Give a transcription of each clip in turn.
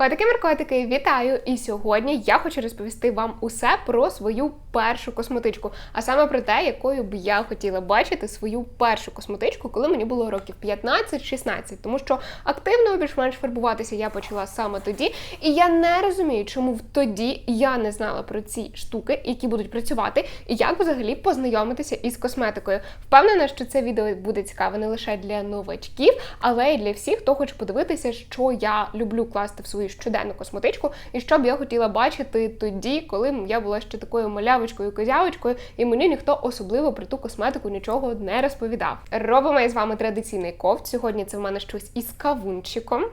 Котики маркотики, вітаю! І сьогодні я хочу розповісти вам усе про свою першу косметичку, а саме про те, якою б я хотіла бачити свою першу косметичку, коли мені було років 15-16. Тому що активно більш-менш фарбуватися я почала саме тоді. І я не розумію, чому тоді я не знала про ці штуки, які будуть працювати, і як взагалі познайомитися із косметикою. Впевнена, що це відео буде цікаве не лише для новачків, але й для всіх, хто хоче подивитися, що я люблю класти в свою щоденну косметичку, і що б я хотіла бачити тоді, коли я була ще такою малявочкою козявочкою, і мені ніхто особливо про ту косметику нічого не розповідав. Робимо із вами традиційний ковт. Сьогодні це в мене щось із кавунчиком.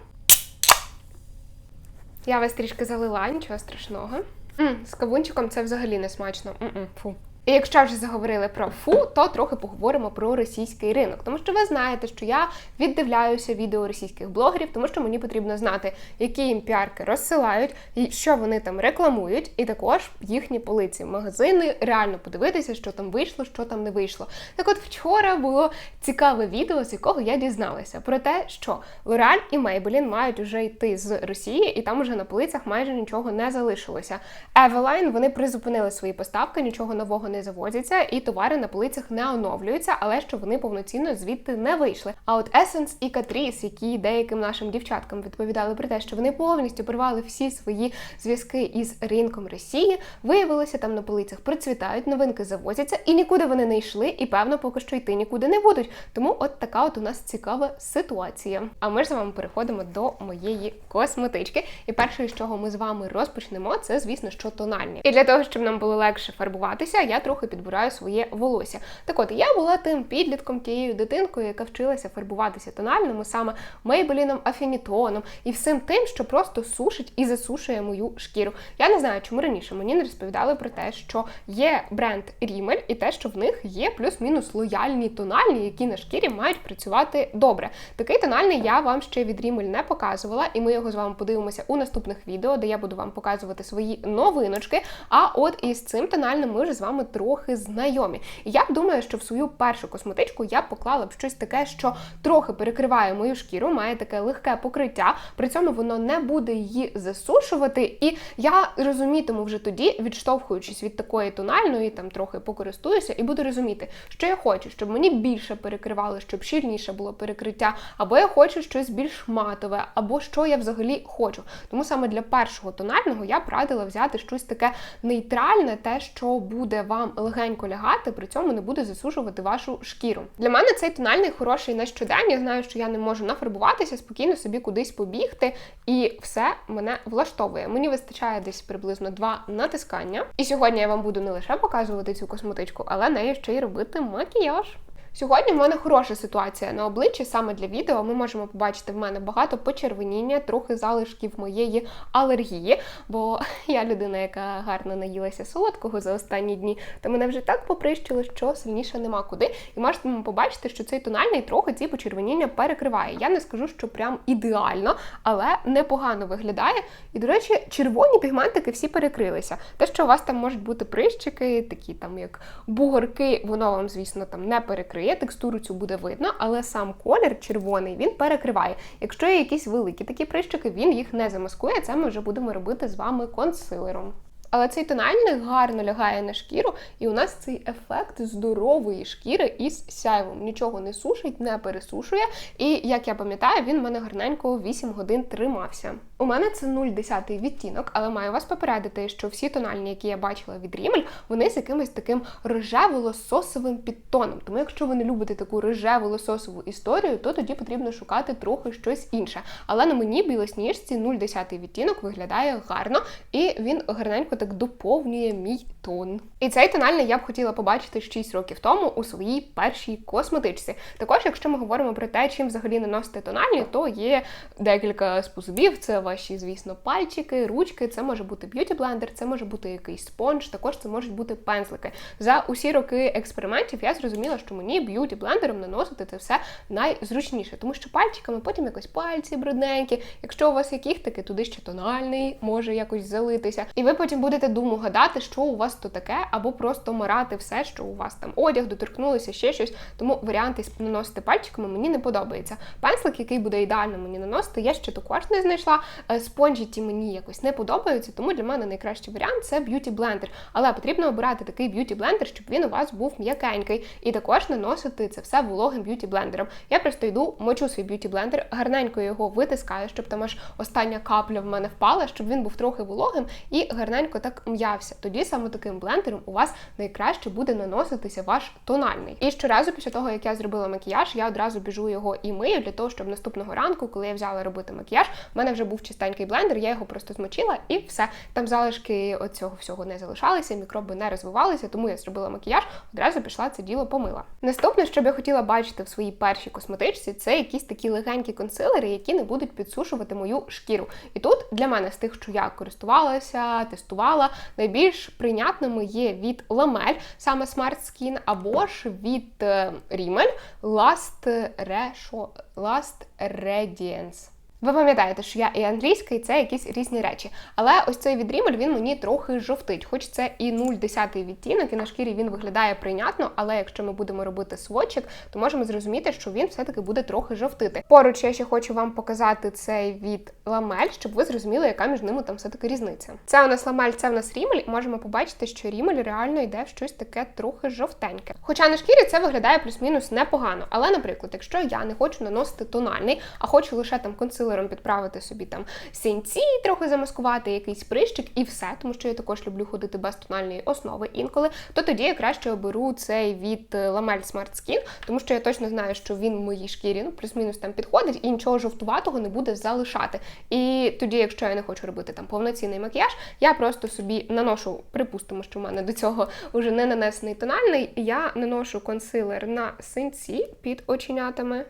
Я вас трішки залила, нічого страшного. М, з кавунчиком це взагалі не смачно. М-м, фу. І якщо вже заговорили про фу, то трохи поговоримо про російський ринок. Тому що ви знаєте, що я віддивляюся відео російських блогерів, тому що мені потрібно знати, які їм піарки розсилають, і що вони там рекламують, і також їхні полиці, магазини, реально подивитися, що там вийшло, що там не вийшло. Так от вчора було цікаве відео, з якого я дізналася про те, що L'Oreal і Maybelline мають вже йти з Росії, і там уже на полицях майже нічого не залишилося. Eveline, вони призупинили свої поставки, нічого нового не завозяться, і товари на полицях не оновлюються, але що вони повноцінно звідти не вийшли. А от Essence і Catrice, які деяким нашим дівчаткам відповідали про те, що вони повністю порвали всі свої зв'язки із ринком Росії, виявилося там на полицях процвітають, новинки завозяться, і нікуди вони не йшли, і певно поки що йти нікуди не будуть. Тому от така от у нас цікава ситуація. А ми ж з вами переходимо до моєї косметички. І перше, з чого ми з вами розпочнемо, це звісно, що тональні. І для того, щоб нам було легше фарбуватися, я трохи підбираю своє волосся. Так от я була тим підлітком, тією дитинкою, яка вчилася фарбуватися тональними, саме мейбеліном, афінітоном і всім тим, що просто сушить і засушує мою шкіру. Я не знаю, чому раніше мені не розповідали про те, що є бренд Rimmel і те, що в них є плюс-мінус лояльні тональні, які на шкірі мають працювати добре. Такий тональний я вам ще від Rimmel не показувала, і ми його з вами подивимося у наступних відео, де я буду вам показувати свої новиночки. А от із цим тональним ми вже з вами трохи знайомі. І я думаю, що в свою першу косметичку я поклала б щось таке, що трохи перекриває мою шкіру, має таке легке покриття, при цьому воно не буде її засушувати. І я розумітиму вже тоді, відштовхуючись від такої тональної, там трохи покористуюся, і буду розуміти, що я хочу, щоб мені більше перекривало, щоб щільніше було перекриття, або я хочу щось більш матове, або що я взагалі хочу. Тому саме для першого тонального я б радила взяти щось таке нейтральне, те, що буде вам легенько лягати, при цьому не буде засушувати вашу шкіру. Для мене цей тональний хороший на щодень. Я знаю, що я не можу нафарбуватися, спокійно собі кудись побігти, і все мене влаштовує. Мені вистачає десь приблизно два натискання. І сьогодні я вам буду не лише показувати цю косметичку, але нею ще й робити макіяж. Сьогодні в мене хороша ситуація на обличчі саме для відео. Ми можемо побачити в мене багато почервоніння, трохи залишків моєї алергії, бо я людина, яка гарно наїлася солодкого за останні дні, то мене вже так поприщило, що сильніше нема куди. І можете побачити, що цей тональний трохи ці почервоніння перекриває. Я не скажу, що прям ідеально, але непогано виглядає. І, до речі, червоні пігментики всі перекрилися. Те, що у вас там можуть бути прищики, такі там як бугорки, воно вам, звісно, там не перекриє текстуру цю буде видно, але сам колір червоний він перекриває. Якщо є якісь великі такі прищики, він їх не замаскує. Це ми вже будемо робити з вами консилером. Але цей тональник гарно лягає на шкіру, і у нас цей ефект здорової шкіри із сяйвом. Нічого не сушить, не пересушує. І як я пам'ятаю, він в мене гарненько 8 годин тримався. У мене це 0,10 відтінок, але маю вас попередити, що всі тональні, які я бачила від Rimmel, вони з якимось таким рожево-лососовим підтоном. Тому, якщо ви не любите таку рожево-лососову історію, то тоді потрібно шукати трохи щось інше. Але на мені білосніжці 0,10 відтінок виглядає гарно, і він гарненько так доповнює мій тон. І цей тональний я б хотіла побачити 6 років тому у своїй першій косметичці. Також, якщо ми говоримо про те, чим взагалі наносити тональні, то є декілька способів. Це ваші, звісно, пальчики, ручки, це може бути б'юті-блендер, це може бути якийсь спонж, також це можуть бути пензлики. За усі роки експериментів я зрозуміла, що мені б'юті-блендером наносити це все найзручніше, тому що пальчиками потім якось пальці брудненькі. Якщо у вас яких таки, туди ще тональний може якось залитися. І ви потім будете думу гадати, що у вас то таке, або просто марати все, що у вас там одяг, доторкнулися, ще щось. Тому варіанти наносити пальчиками мені не подобається. Пензлик, який буде ідеально мені наносити, я ще також не знайшла. Е, спонжі мені якось не подобаються, тому для мене найкращий варіант це б'юті блендер. Але потрібно обирати такий б'юті блендер, щоб він у вас був м'якенький, і також наносити це все вологим б'юті блендером. Я просто йду, мочу свій б'юті блендер, гарненько його витискаю, щоб там аж остання капля в мене впала, щоб він був трохи вологим і гарненько так м'явся. Тоді саме таким блендером у вас найкраще буде наноситися ваш тональний. І щоразу після того, як я зробила макіяж, я одразу біжу його і мию для того, щоб наступного ранку, коли я взяла робити макіяж, в мене вже був чистенький блендер, я його просто змочила і все. Там залишки оцього всього не залишалися, мікроби не розвивалися, тому я зробила макіяж, одразу пішла це діло помила. Наступне, що б я хотіла бачити в своїй першій косметичці, це якісь такі легенькі консилери, які не будуть підсушувати мою шкіру. І тут для мене з тих, що я користувалася, тестувала, найбільш прийнятними є від Ламель, саме Smart Skin, або ж від Rimmel Last Re- Last Radiance. Ви пам'ятаєте, що я і англійська, і це якісь різні речі. Але ось цей від Rimmel, він мені трохи жовтить, хоч це і 0,10 відтінок, і на шкірі він виглядає прийнятно, але якщо ми будемо робити сводчик, то можемо зрозуміти, що він все-таки буде трохи жовтити. Поруч я ще хочу вам показати цей від Ламель, щоб ви зрозуміли, яка між ними там все-таки різниця. Це у нас Ламель, це у нас Rimmel, і можемо побачити, що Rimmel реально йде в щось таке трохи жовтеньке. Хоча на шкірі це виглядає плюс-мінус непогано. Але, наприклад, якщо я не хочу наносити тональний, а хочу лише там консилер консилером підправити собі там сінці, трохи замаскувати, якийсь прищик і все, тому що я також люблю ходити без тональної основи інколи, то тоді я краще оберу цей від Lamel Smart Skin, тому що я точно знаю, що він в моїй шкірі ну, плюс-мінус там підходить і нічого жовтуватого не буде залишати. І тоді, якщо я не хочу робити там повноцінний макіяж, я просто собі наношу, припустимо, що в мене до цього вже не нанесений тональний, я наношу консилер на синці під оченятами.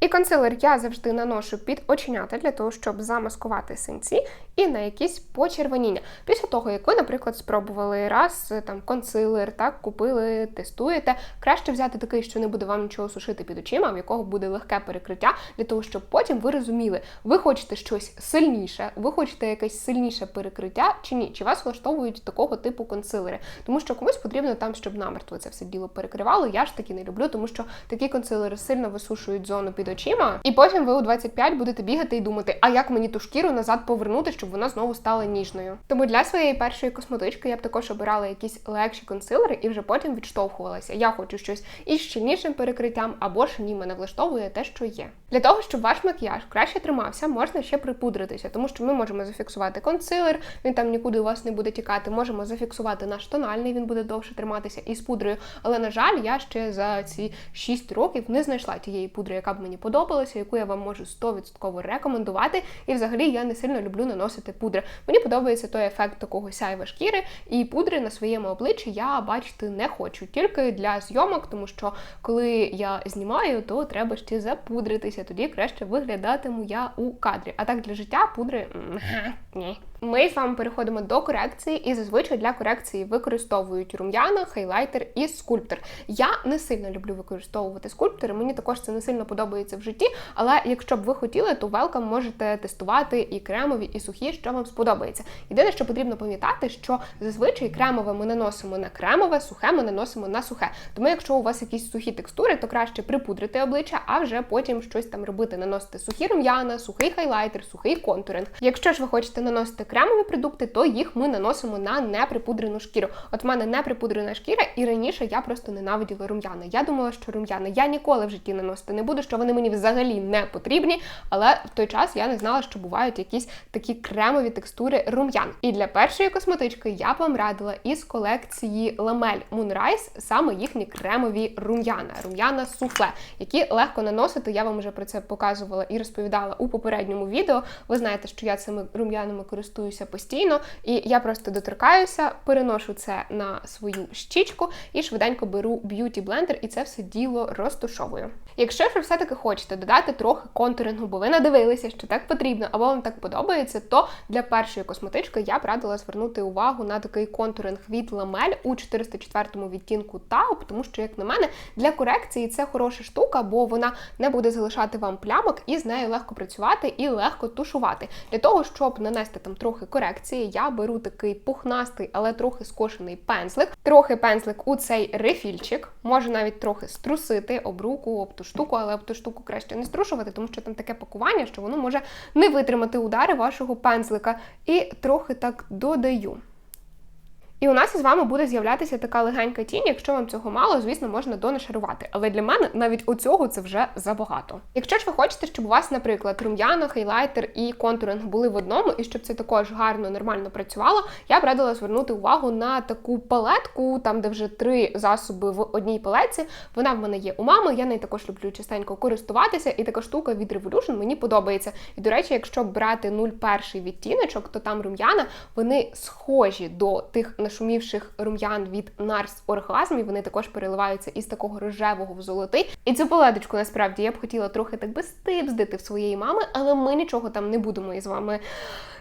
І консилер я завжди наношу під оченята для того, щоб замаскувати синці і на якісь почервоніння. Після того, як ви, наприклад, спробували раз там консилер, так купили, тестуєте, краще взяти такий, що не буде вам нічого сушити під очима, в якого буде легке перекриття, для того, щоб потім ви розуміли, ви хочете щось сильніше, ви хочете якесь сильніше перекриття чи ні, чи вас влаштовують такого типу консилери. Тому що комусь потрібно там, щоб намертво це все діло перекривало. Я ж таки не люблю, тому що такі консилери сильно висушують зону під очима, і потім ви у 25 будете бігати і думати, а як мені ту шкіру назад повернути, щоб вона знову стала ніжною. Тому для своєї першої косметички я б також обирала якісь легші консилери і вже потім відштовхувалася. Я хочу щось із щільнішим перекриттям, або ж ні, мене влаштовує те, що є. Для того, щоб ваш макіяж краще тримався, можна ще припудритися, тому що ми можемо зафіксувати консилер, він там нікуди у вас не буде тікати. Можемо зафіксувати наш тональний, він буде довше триматися із пудрою. Але, на жаль, я ще за ці 6 років не знайшла тієї пудри, яка б мені подобалася, яку я вам можу 100% рекомендувати. І взагалі я не сильно люблю наносити пудри. Мені подобається той ефект такого сяйва шкіри, і пудри на своєму обличчі я бачити не хочу, тільки для зйомок, тому що коли я знімаю, то треба ще запудритися. Тоді краще виглядатиму я у кадрі. А так для життя пудри ні. Ми з вами переходимо до корекції, і зазвичай для корекції використовують рум'яна, хайлайтер і скульптор. Я не сильно люблю використовувати скульптори, мені також це не сильно подобається в житті. Але якщо б ви хотіли, то велкам можете тестувати і кремові, і сухі, що вам сподобається. Єдине, що потрібно пам'ятати, що зазвичай кремове ми наносимо на кремове, сухе ми наносимо на сухе. Тому, якщо у вас якісь сухі текстури, то краще припудрити обличчя, а вже потім щось там робити, наносити сухі рум'яна, сухий хайлайтер, сухий контуринг. Якщо ж ви хочете наносити кремові продукти, то їх ми наносимо на неприпудрену шкіру. От в мене неприпудрена шкіра, і раніше я просто ненавиділа рум'яна. Я думала, що рум'яна я ніколи в житті наносити не буду, що вони мені взагалі не потрібні. Але в той час я не знала, що бувають якісь такі кремові текстури рум'ян. І для першої косметички я б вам радила із колекції Lamel Moonrise саме їхні кремові рум'яна, рум'яна суфле, які легко наносити. Я вам вже про це показувала і розповідала у попередньому відео. Ви знаєте, що я цими рум'янами користуюся постійно, і я просто доторкаюся, переношу це на свою щічку і швиденько беру б'юті блендер і це все діло розтушовую. Якщо ж ви все-таки хочете додати трохи контурингу, бо ви надивилися, що так потрібно, або вам так подобається, то для першої косметички я б радила звернути увагу на такий контуринг від Lamel у 404 відтінку Taupe, тому що, як на мене, для корекції це хороша штука, бо вона не буде залишати вам плямок і з нею легко працювати і легко тушувати. Для того, щоб нанести там трохи корекції. Я беру такий пухнастий, але трохи скошений пензлик, трохи пензлик у цей рефільчик, можу навіть трохи струсити об руку, об ту штуку, але об ту штуку краще не струшувати, тому що там таке пакування, що воно може не витримати удари вашого пензлика. І трохи так додаю. І у нас із вами буде з'являтися така легенька тінь. Якщо вам цього мало, звісно, можна донашарувати. Але для мене навіть оцього це вже забагато. Якщо ж ви хочете, щоб у вас, наприклад, рум'яна, хайлайтер і контуринг були в одному, і щоб це також гарно, нормально працювало, я б радила звернути увагу на таку палетку, там де вже три засоби в одній палетці. Вона в мене є у мами. Я нею також люблю частенько користуватися, і така штука від Revolution мені подобається. І до речі, якщо брати 0,1 відтіночок, то там рум'яна вони схожі до тих нашумівших рум'ян від Nars Orgasm, і вони також переливаються із такого рожевого в золотий. І цю палеточку насправді я б хотіла трохи так би стипздити в своєї мами, але ми нічого там не будемо із вами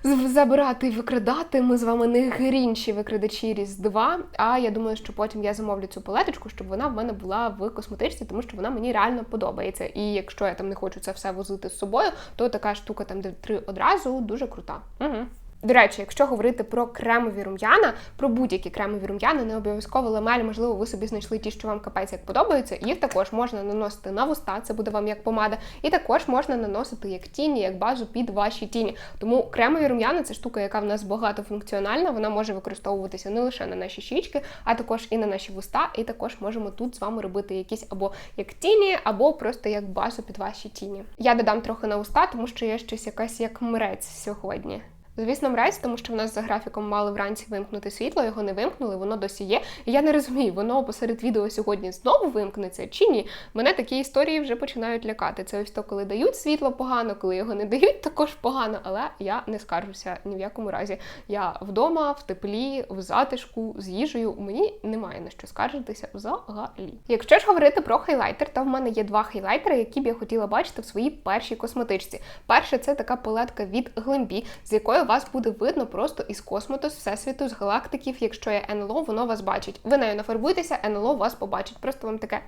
забирати і викрадати. Ми з вами не грінші викрадачі Різдва. А я думаю, що потім я замовлю цю палеточку, щоб вона в мене була в косметичці, тому що вона мені реально подобається. І якщо я там не хочу це все возити з собою, то така штука там, де три одразу, дуже крута. Угу. До речі, якщо говорити про кремові рум'яна, про будь-які кремові рум'яна, не обов'язково ламель, можливо, ви собі знайшли ті, що вам капець як подобаються. Їх також можна наносити на вуста, це буде вам як помада, і також можна наносити як тіні, як базу під ваші тіні. Тому кремові рум'яна це штука, яка в нас багатофункціональна. Вона може використовуватися не лише на наші щічки, а також і на наші вуста. І також можемо тут з вами робити якісь або як тіні, або просто як базу під ваші тіні. Я додам трохи на уста, тому що є щось якась як мрець сьогодні. Звісно, мрець, тому що в нас за графіком мали вранці вимкнути світло, його не вимкнули, воно досі є. І я не розумію, воно посеред відео сьогодні знову вимкнеться чи ні. Мене такі історії вже починають лякати. Це ось то, коли дають світло погано, коли його не дають, також погано, але я не скаржуся ні в якому разі. Я вдома, в теплі, в затишку, з їжею. Мені немає на що скаржитися взагалі. Якщо ж говорити про хайлайтер, то в мене є два хайлайтери, які б я хотіла бачити в своїй першій косметичці. Перше, це така палетка від Глембі, з якою вас буде видно просто із космоту, з всесвіту, з галактиків. Якщо є НЛО, воно вас бачить. Ви нею нафарбуєтеся, НЛО вас побачить. Просто вам таке.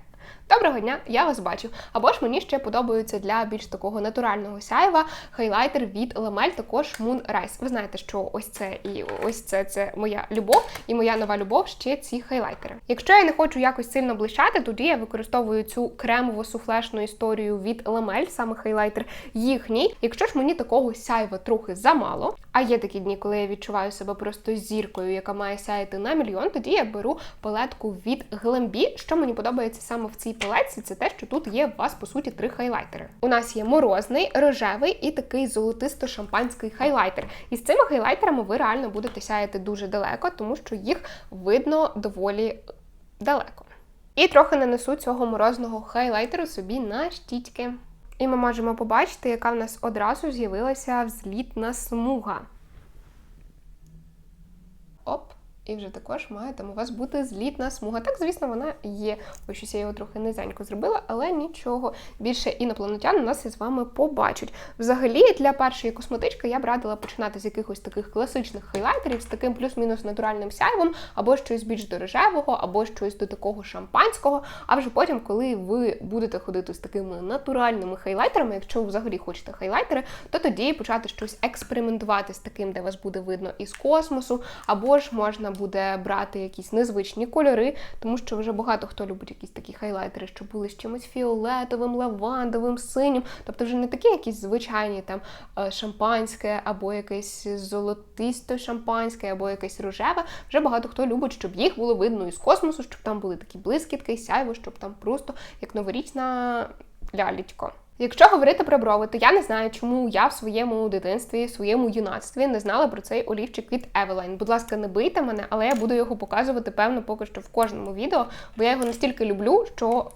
Доброго дня, я вас бачу. Або ж мені ще подобаються для більш такого натурального сяйва хайлайтер від Lamel, також Moonrise. Ви знаєте, що ось це і ось це це моя любов, і моя нова любов ще ці хайлайтери. Якщо я не хочу якось сильно блищати, тоді я використовую цю кремово суфлешну історію від Lamel, саме хайлайтер їхній. Якщо ж мені такого сяйва трохи замало, а є такі дні, коли я відчуваю себе просто зіркою, яка має сяяти на мільйон, тоді я беру палетку від Glambi. Що мені подобається саме в цій палетці, це те, що тут є у вас, по суті, три хайлайтери. У нас є морозний, рожевий і такий золотисто-шампанський хайлайтер. І з цими хайлайтерами ви реально будете сяяти дуже далеко, тому що їх видно доволі далеко. І трохи нанесу цього морозного хайлайтеру собі на щічки. І ми можемо побачити, яка в нас одразу з'явилася взлітна смуга. Оп! І вже також має там у вас бути злітна смуга. Так, звісно, вона є. Ось щось я його трохи низенько зробила, але нічого. Більше інопланетян нас із вами побачать. Взагалі, для першої косметички я б радила починати з якихось таких класичних хайлайтерів з таким плюс-мінус натуральним сяйвом, або щось більш дорожевого, або щось до такого шампанського. А вже потім, коли ви будете ходити з такими натуральними хайлайтерами, якщо ви взагалі хочете хайлайтери, то тоді почати щось експериментувати з таким, де вас буде видно із космосу, або ж можна буде брати якісь незвичні кольори, тому що вже багато хто любить якісь такі хайлайтери, що були з чимось фіолетовим, лавандовим, синім. Тобто вже не такі якісь звичайні там е, шампанське, або якесь золотисто шампанське, або якесь рожеве. Вже багато хто любить, щоб їх було видно із космосу, щоб там були такі блискітки, сяйво, щоб там просто як новорічна лялечко. Якщо говорити про брови, то я не знаю, чому я в своєму дитинстві, в своєму юнацтві не знала про цей олівчик від Eveline. Будь ласка, не бийте мене, але я буду його показувати, певно, поки що в кожному відео, бо я його настільки люблю, що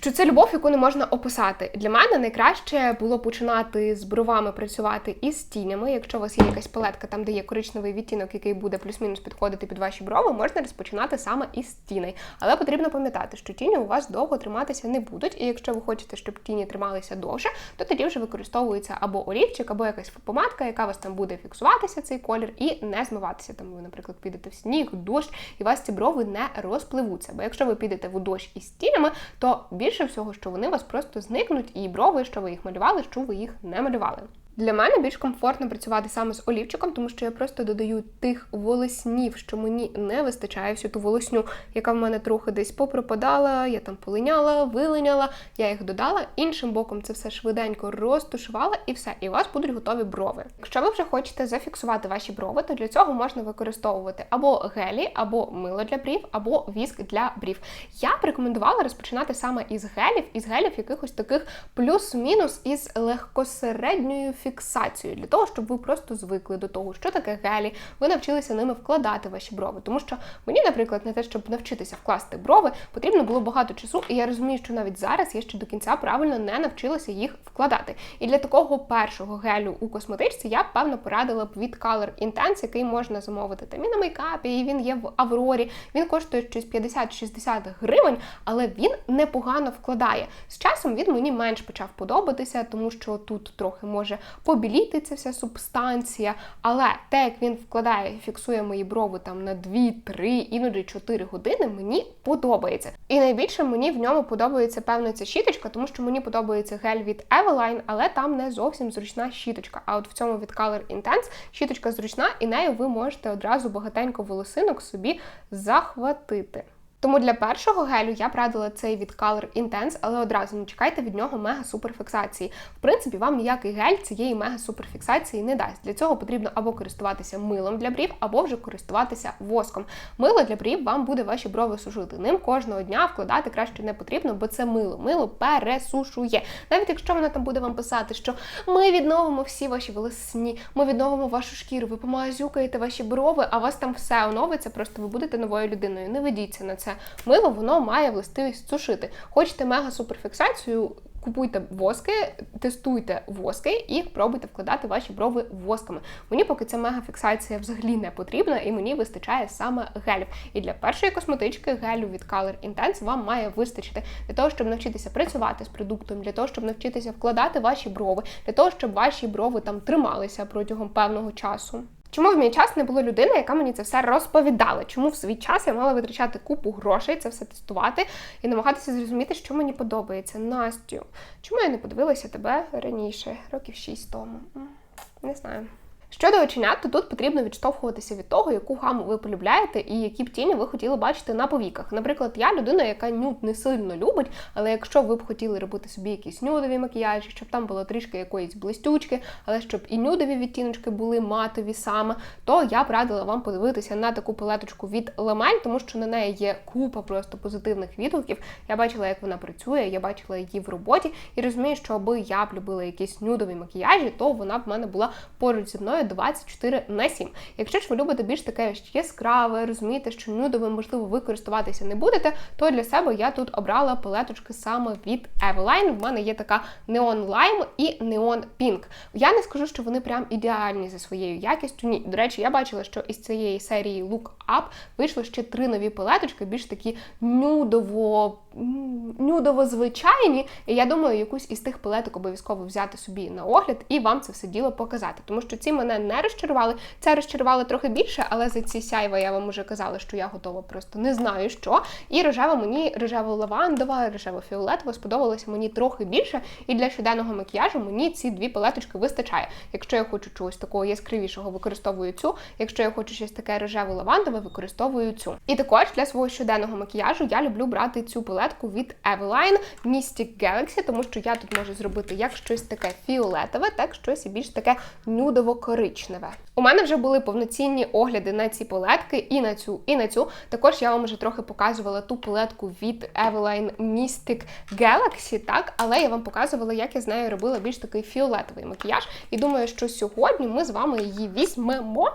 що це любов, яку не можна описати. Для мене найкраще було починати з бровами працювати із тінями. Якщо у вас є якась палетка, там де є коричневий відтінок, який буде плюс-мінус підходити під ваші брови, можна розпочинати саме із тіней. Але потрібно пам'ятати, що тіні у вас довго триматися не будуть, і якщо ви хочете, щоб тіні трималися довше, то тоді вже використовується або олівчик, або якась помадка, яка вас там буде фіксуватися цей колір і не змиватися. Там ви, наприклад, підете в сніг, дощ, і у вас ці брови не розпливуться. Бо якщо ви підете в дощ із тінями, то більше всього, що вони вас просто зникнуть, і брови, що ви їх малювали, що ви їх не малювали. Для мене більш комфортно працювати саме з олівчиком, тому що я просто додаю тих волоснів, що мені не вистачає всю ту волосню, яка в мене трохи десь попропадала, я там полиняла, вилиняла, я їх додала. Іншим боком це все швиденько розтушувала і все. І у вас будуть готові брови. Якщо ви вже хочете зафіксувати ваші брови, то для цього можна використовувати або гелі, або мило для брів, або віск для брів. Я б рекомендувала розпочинати саме із гелів, із гелів якихось таких плюс-мінус із легкосередньою фіксацією, для того, щоб ви просто звикли до того, що таке гелі, ви навчилися ними вкладати ваші брови. Тому що мені, наприклад, на те, щоб навчитися вкласти брови, потрібно було багато часу, і я розумію, що навіть зараз я ще до кінця правильно не навчилася їх вкладати. І для такого першого гелю у косметичці я б певно порадила б від Color Intense, який можна замовити там і на мейкапі, і він є в Аврорі. Він коштує щось 50-60 гривень, але він непогано вкладає. З часом він мені менш почав подобатися, тому що тут трохи може побіліти ця вся субстанція. Але те, як він вкладає і фіксує мої брови там на 2-3, іноді 4 години, мені подобається. І найбільше мені в ньому подобається певно ця щіточка, тому що мені подобається гель від Eveline, але там не зовсім зручна щіточка. А от в цьому від Color Intense щіточка зручна, і нею ви можете одразу багатенько волосинок собі захватити. Тому для першого гелю я б радила цей від Color Intense, але одразу не чекайте від нього мега суперфіксації. В принципі, вам ніякий гель цієї мега суперфіксації не дасть. Для цього потрібно або користуватися милом для брів, або вже користуватися воском. Мило для брів вам буде ваші брови сушити. Ним кожного дня вкладати краще не потрібно, бо це мило. Мило пересушує. Навіть якщо воно там буде вам писати, що ми відновимо всі ваші волосні, ми відновимо вашу шкіру, ви помазюкаєте ваші брови, а у вас там все оновиться, просто ви будете новою людиною. Не ведіться на це. Мило воно має властивість сушити. Хочете мега суперфіксацію, купуйте воски, тестуйте воски і пробуйте вкладати ваші брови восками. Мені поки ця мегафіксація взагалі не потрібна, і мені вистачає саме гелів. І для першої косметички гелю від Color Intense вам має вистачити для того, щоб навчитися працювати з продуктом, для того, щоб навчитися вкладати ваші брови, для того, щоб ваші брови там трималися протягом певного часу. Чому в мій час не було людини, яка мені це все розповідала? Чому в свій час я мала витрачати купу грошей, це все тестувати і намагатися зрозуміти, що мені подобається? Настю, чому я не подивилася тебе раніше, років 6 тому? Не знаю. Щодо оченят, то тут потрібно відштовхуватися від того, яку гаму ви полюбляєте і які б тіні ви хотіли бачити на повіках. Наприклад, я людина, яка нюд не сильно любить, але якщо ви б хотіли робити собі якісь нюдові макіяжі, щоб там було трішки якоїсь блистючки, але щоб і нюдові відтіночки були матові саме, то я б радила вам подивитися на таку палеточку від Ламель, тому що на неї є купа просто позитивних відгуків. Я бачила, як вона працює, я бачила її в роботі і розумію, що аби я б любила якісь нюдові макіяжі, то вона б в мене була поруч зі мною 24 на 7. Якщо ж ви любите більш таке яскраве, розумієте, що нюдовим, можливо, ви користуватися не будете, то для себе я тут обрала палеточки саме від Eveline. В мене є така Neon Lime і Neon Pink. Я не скажу, що вони прям ідеальні за своєю якістю. Ні, до речі, я бачила, що із цієї серії Look Up вийшло ще три нові палеточки, більш такі нюдово, нюдово звичайні. І я думаю, якусь із тих палеток обов'язково взяти собі на огляд і вам це все діло показати. Тому що ці мене не розчарували. Це розчарували трохи більше, але за ці сяйва я вам уже казала, що я готова просто не знаю що. І рожева мені рожево лавандова, рожево фіолетова сподобалося мені трохи більше. І для щоденного макіяжу мені ці дві палеточки вистачає. Якщо я хочу чогось такого яскравішого, використовую цю. Якщо я хочу щось таке рожево лавандове, використовую цю. І також для свого щоденного макіяжу я люблю брати цю палетку від Eveline Mystic Galaxy, тому що я тут можу зробити як щось таке фіолетове, так щось і більш таке нюдово-коричневе. У мене вже були повноцінні огляди на ці палетки і на цю, і на цю. Також я вам вже трохи показувала ту палетку від Eveline Mystic Galaxy, так, але я вам показувала, як я з нею робила більш такий фіолетовий макіяж. І думаю, що сьогодні ми з вами її візьмемо.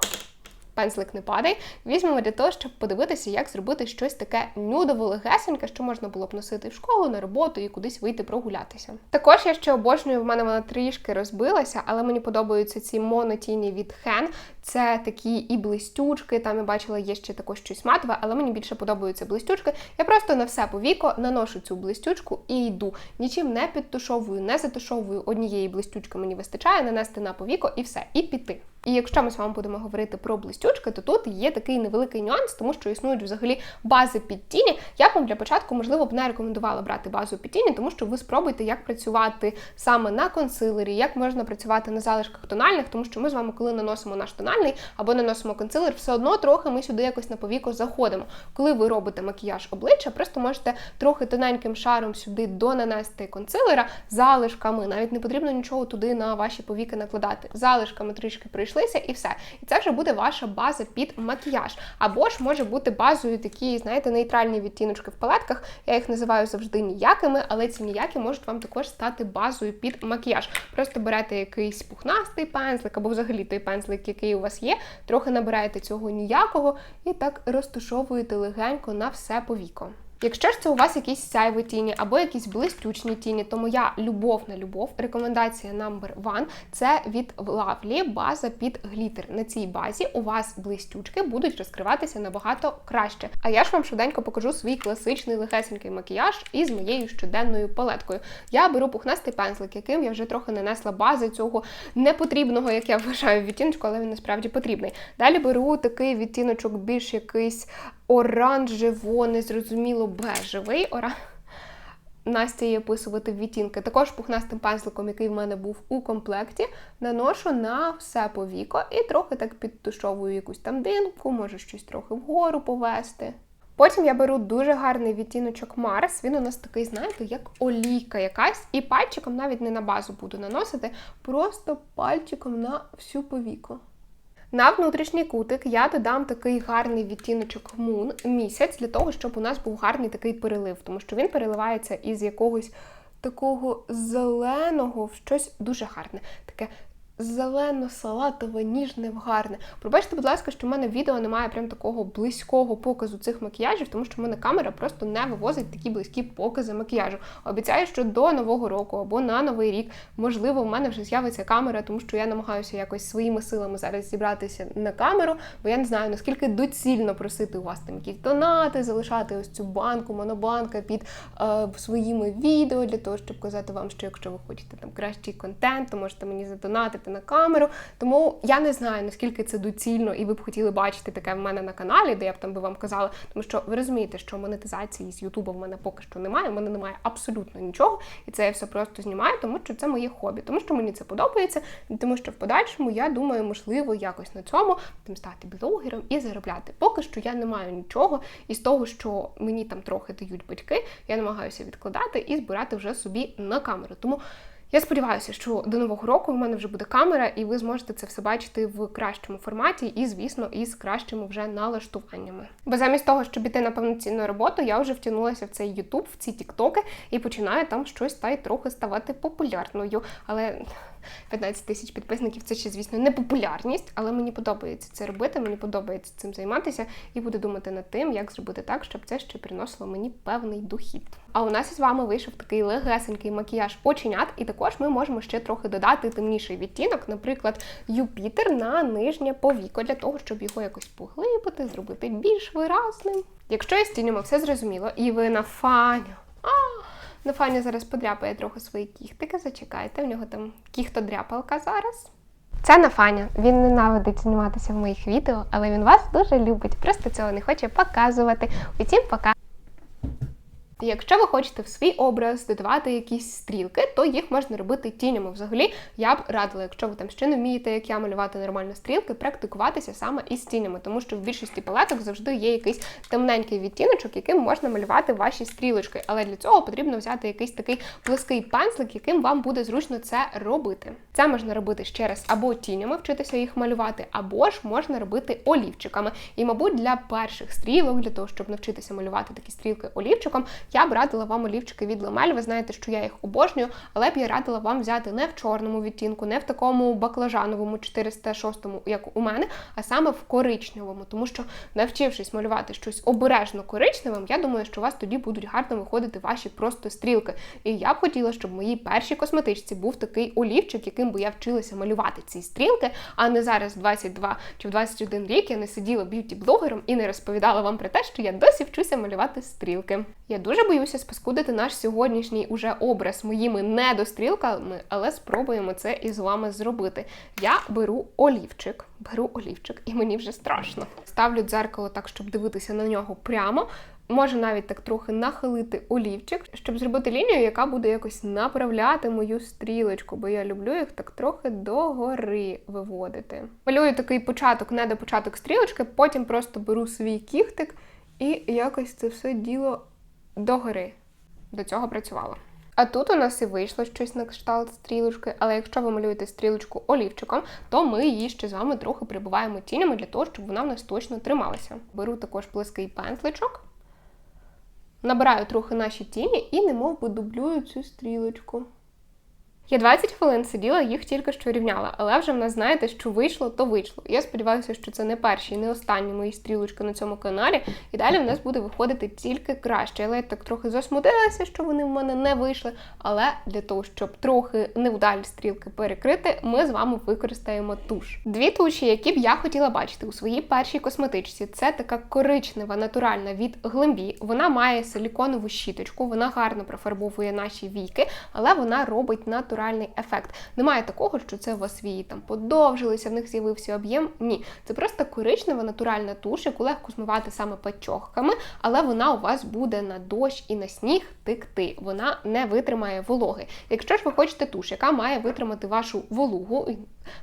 Пензлик не падай, візьмемо для того, щоб подивитися, як зробити щось таке нюдово легесеньке, що можна було б носити в школу, на роботу і кудись вийти прогулятися. Також я ще обожнюю, в мене вона трішки розбилася, але мені подобаються ці монотіні від Hen. Це такі і блистючки. Там я бачила, є ще також щось матове, але мені більше подобаються блистючки. Я просто на все повіко наношу цю блистючку і йду. Нічим не підтушовую, не затушовую. Однієї блистючки мені вистачає, нанести на повіко і все, і піти. І якщо ми з вами будемо говорити про блистючки, то тут є такий невеликий нюанс, тому що існують взагалі бази під тіні. Я б вам для початку, можливо, б не рекомендувала брати базу під тіні, тому що ви спробуйте, як працювати саме на консилері, як можна працювати на залишках тональних, тому що ми з вами, коли наносимо наш тональний або наносимо консилер, все одно трохи ми сюди якось на повіку заходимо. Коли ви робите макіяж обличчя, просто можете трохи тоненьким шаром сюди донанести консилера залишками. Навіть не потрібно нічого туди на ваші повіки накладати. Залишками трішки прийшлися і все. І це вже буде ваша база під макіяж. Або ж може бути базою такі, знаєте, нейтральні відтіночки в палетках. Я їх називаю завжди ніякими, але ці ніякі можуть вам також стати базою під макіяж. Просто берете якийсь пухнастий пензлик, або взагалі той пензлик, який у вас є, трохи набираєте цього ніякого і так розташовуєте легенько на все повіко. Якщо ж це у вас якісь сяйві тіні або якісь блистючні тіні, то моя любов на любов, рекомендація number one – це від Lovely база під глітер. На цій базі у вас блистючки будуть розкриватися набагато краще. А я ж вам швиденько покажу свій класичний легесенький макіяж із моєю щоденною палеткою. Я беру пухнастий пензлик, яким я вже трохи нанесла бази цього непотрібного, як я вважаю, відтіночку, але він насправді потрібний. Далі беру такий відтіночок більш якийсь оранжево, незрозуміло бежевий. Ора... Настя її описувати в відтінки. Також пухнастим пензликом, який в мене був у комплекті, наношу на все повіко і трохи так підтушовую якусь там динку, може щось трохи вгору повести. Потім я беру дуже гарний відтіночок Марс. Він у нас такий, знаєте, як олійка якась. І пальчиком навіть не на базу буду наносити, просто пальчиком на всю повіку. На внутрішній кутик я додам такий гарний відтіночок мун місяць для того, щоб у нас був гарний такий перелив, тому що він переливається із якогось такого зеленого в щось дуже гарне. Таке зелено-салатове, ніжне, гарне. Пробачте, будь ласка, що в мене відео немає прям такого близького показу цих макіяжів, тому що в мене камера просто не вивозить такі близькі покази макіяжу. Обіцяю, що до нового року або на новий рік, можливо, в мене вже з'явиться камера, тому що я намагаюся якось своїми силами зараз зібратися на камеру, бо я не знаю, наскільки доцільно просити у вас там якісь донати, залишати ось цю банку, монобанка під е, своїми відео для того, щоб казати вам, що якщо ви хочете там кращий контент, то можете мені задонатити на камеру. Тому я не знаю, наскільки це доцільно, і ви б хотіли бачити таке в мене на каналі, де я б там би вам казала. Тому що ви розумієте, що монетизації з Ютуба в мене поки що немає. в мене немає абсолютно нічого, і це я все просто знімаю, тому що це моє хобі, тому що мені це подобається, і тому що в подальшому я думаю, можливо, якось на цьому там стати блогером і заробляти. Поки що я не маю нічого із того, що мені там трохи дають батьки. Я намагаюся відкладати і збирати вже собі на камеру. Тому. Я сподіваюся, що до нового року в мене вже буде камера, і ви зможете це все бачити в кращому форматі, і, звісно, із кращими вже налаштуваннями. Бо замість того, щоб іти на повноцінну роботу, я вже втягнулася в цей Ютуб, в ці Тіктоки, і починаю там щось та й трохи ставати популярною. Але 15 тисяч підписників це ще, звісно, не популярність, але мені подобається це робити, мені подобається цим займатися і буду думати над тим, як зробити так, щоб це ще приносило мені певний дохід. А у нас із вами вийшов такий легесенький макіяж оченят, і також ми можемо ще трохи додати темніший відтінок, наприклад, Юпітер на нижнє повіко, для того, щоб його якось поглибити, зробити більш виразним. Якщо із тінями все зрозуміло, і ви на фаню. А, на фані зараз подряпає трохи свої кіхтики, зачекайте, в нього там кіхтодряпалка зараз. Це Нафаня. Він ненавидить зніматися в моїх відео, але він вас дуже любить. Просто цього не хоче показувати. Утім, пока. Якщо ви хочете в свій образ додавати якісь стрілки, то їх можна робити тінями. Взагалі, я б радила, якщо ви там ще не вмієте, як я малювати нормально стрілки, практикуватися саме із тінями, тому що в більшості палеток завжди є якийсь темненький відтіночок, яким можна малювати ваші стрілочки. Але для цього потрібно взяти якийсь такий плоский пензлик, яким вам буде зручно це робити. Це можна робити ще раз або тінями, вчитися їх малювати, або ж можна робити олівчиками. І, мабуть, для перших стрілок, для того, щоб навчитися малювати такі стрілки олівчиком, я б радила вам олівчики від Ламель. Ви знаєте, що я їх обожнюю, але б я радила вам взяти не в чорному відтінку, не в такому баклажановому 406-му, як у мене, а саме в коричневому. Тому що, навчившись малювати щось обережно коричневим, я думаю, що у вас тоді будуть гарно виходити ваші просто стрілки. І я б хотіла, щоб в моїй першій косметичці був такий олівчик, яким би я вчилася малювати ці стрілки, а не зараз 22 чи в 21 рік я не сиділа б'юті-блогером і не розповідала вам про те, що я досі вчуся малювати стрілки. Я дуже Дуже боюся спаскудити наш сьогоднішній уже образ моїми недострілками, але спробуємо це із вами зробити. Я беру олівчик, беру олівчик, і мені вже страшно. Ставлю дзеркало так, щоб дивитися на нього прямо. Можу навіть так трохи нахилити олівчик, щоб зробити лінію, яка буде якось направляти мою стрілочку, бо я люблю їх так трохи догори виводити. Малюю такий початок, не до початок стрілочки, потім просто беру свій кіхтик і якось це все діло догори. До цього працювала. А тут у нас і вийшло щось на кшталт стрілочки, але якщо ви малюєте стрілочку олівчиком, то ми її ще з вами трохи прибуваємо тінями для того, щоб вона в нас точно трималася. Беру також плоский пентличок, набираю трохи наші тіні і немов би дублюю цю стрілочку. Я 20 хвилин сиділа, їх тільки що рівняла, але вже в нас знаєте, що вийшло, то вийшло. Я сподіваюся, що це не перші не останні мої стрілочки на цьому каналі. І далі в нас буде виходити тільки краще. Я так трохи засмутилася, що вони в мене не вийшли. Але для того, щоб трохи невдалі стрілки перекрити, ми з вами використаємо туш. Дві туші, які б я хотіла бачити у своїй першій косметичці, це така коричнева, натуральна від глембі. Вона має силіконову щіточку, вона гарно профарбовує наші віки, але вона робить натуральний ефект. Немає такого, що це у вас вії там подовжилися, в них з'явився об'єм. Ні, це просто коричнева натуральна туш, яку легко змивати саме пачохками, але вона у вас буде на дощ і на сніг текти. Вона не витримає вологи. Якщо ж ви хочете туш, яка має витримати вашу вологу,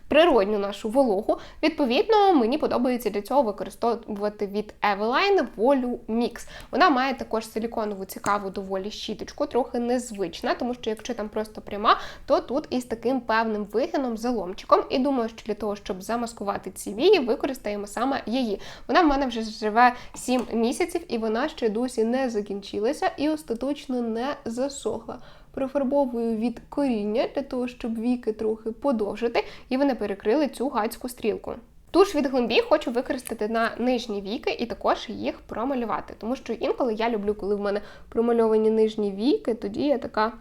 природню нашу вологу, відповідно, мені подобається для цього використовувати від Eveline Volu Mix. Вона має також силіконову цікаву доволі щіточку, трохи незвична, тому що якщо там просто пряма, то тут із таким певним вигином, заломчиком. І думаю, що для того, щоб замаскувати ці вії, використаємо саме її. Вона в мене вже живе 7 місяців, і вона ще досі не закінчилася і остаточно не засохла. Профарбовую від коріння для того, щоб віки трохи подовжити, і вони перекрили цю гацьку стрілку. Туш від глумбі хочу використати на нижні віки і також їх промалювати, тому що інколи я люблю, коли в мене промальовані нижні віки, тоді я така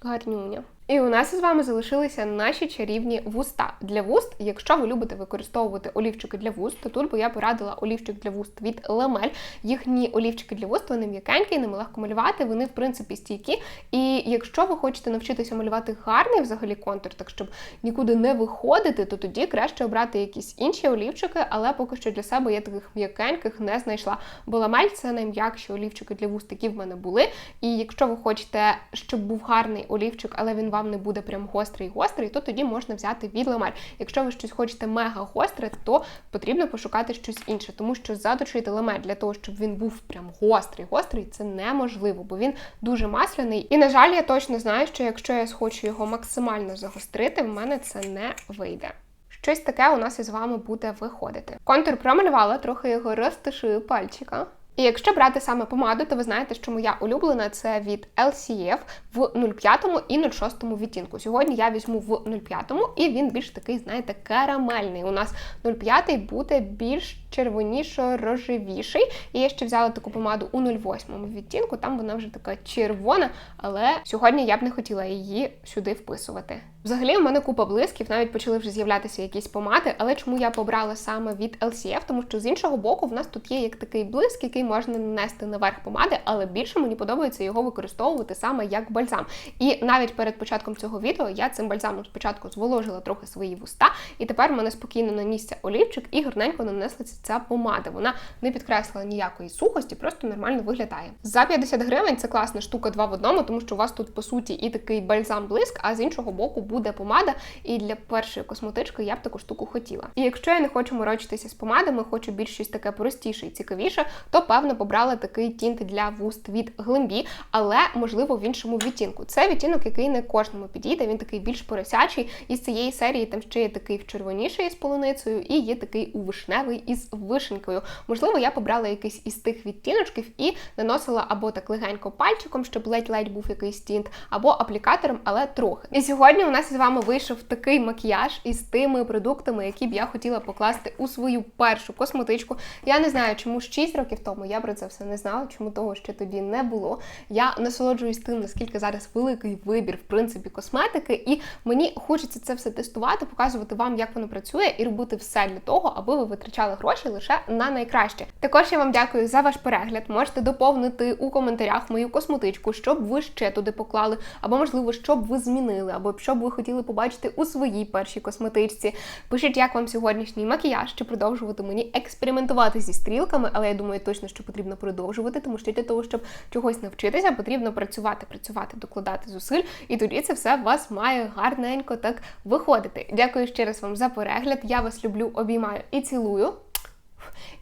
гарнюня. І у нас із вами залишилися наші чарівні вуста. Для вуст, якщо ви любите використовувати олівчики для вуст, то тут би я порадила олівчик для вуст від Ламель. Їхні олівчики для вуст, вони м'якенькі, ними легко малювати, вони в принципі стійкі. І якщо ви хочете навчитися малювати гарний взагалі контур, так щоб нікуди не виходити, то тоді краще обрати якісь інші олівчики, але поки що для себе я таких м'якеньких не знайшла. Бо ламель це найм'якші олівчики для вуст, які в мене були. І якщо ви хочете, щоб був гарний олівчик, але він вам не буде прям гострий-гострий, то тоді можна взяти від ламель. Якщо ви щось хочете мега гостре, то потрібно пошукати щось інше, тому що заточити ламель для того, щоб він був прям гострий-гострий, це неможливо, бо він дуже масляний. І, на жаль, я точно знаю, що якщо я схочу його максимально загострити, в мене це не вийде. Щось таке у нас із вами буде виходити. Контур промалювала, трохи його розташую пальчика. І якщо брати саме помаду, то ви знаєте, що моя улюблена це від LCF в 05 і 06 відтінку. Сьогодні я візьму в 05 і він більш такий, знаєте, карамельний. У нас 05 буде більш червоніше-рожевіший. І я ще взяла таку помаду у 08 відтінку, там вона вже така червона, але сьогодні я б не хотіла її сюди вписувати. Взагалі, у мене купа блисків, навіть почали вже з'являтися якісь помади, але чому я побрала саме від LCF? Тому що з іншого боку, в нас тут є як такий блиск, який можна нанести наверх помади, але більше мені подобається його використовувати саме як бальзам. І навіть перед початком цього відео я цим бальзамом спочатку зволожила трохи свої вуста, і тепер в мене спокійно нанісся олівчик і гарненько нанеслася ця помада. Вона не підкреслила ніякої сухості, просто нормально виглядає. За 50 гривень це класна штука два в одному, тому що у вас тут по суті і такий бальзам-блиск, а з іншого боку буде помада. І для першої косметички я б таку штуку хотіла. І якщо я не хочу морочитися з помадами, хочу більш щось таке простіше і цікавіше, то певно побрала такий тінт для вуст від глимбі, але можливо в іншому відтінку. Це відтінок, який не кожному підійде. Він такий більш поросячий. Із цієї серії там ще є такий в червоніший із полуницею, і є такий у вишневий із вишенькою. Можливо, я побрала якийсь із тих відтіночків і наносила або так легенько пальчиком, щоб ледь-ледь був якийсь тінт, або аплікатором, але трохи. І сьогодні у нас нас з вами вийшов такий макіяж із тими продуктами, які б я хотіла покласти у свою першу косметичку. Я не знаю, чому 6 років тому я про це все не знала, чому того ще тоді не було. Я насолоджуюсь тим, наскільки зараз великий вибір, в принципі, косметики, і мені хочеться це все тестувати, показувати вам, як воно працює, і робити все для того, аби ви витрачали гроші лише на найкраще. Також я вам дякую за ваш перегляд. Можете доповнити у коментарях мою косметичку, що б ви ще туди поклали, або можливо, що б ви змінили, або що б ви хотіли побачити у своїй першій косметичці. Пишіть, як вам сьогоднішній макіяж, чи продовжувати мені експериментувати зі стрілками, але я думаю точно, що потрібно продовжувати, тому що для того, щоб чогось навчитися, потрібно працювати, працювати, докладати зусиль, і тоді це все вас має гарненько так виходити. Дякую ще раз вам за перегляд. Я вас люблю, обіймаю і цілую.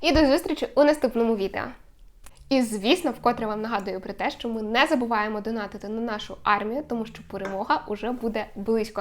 І до зустрічі у наступному відео. І звісно, вкотре вам нагадую про те, що ми не забуваємо донатити на нашу армію, тому що перемога уже буде близько.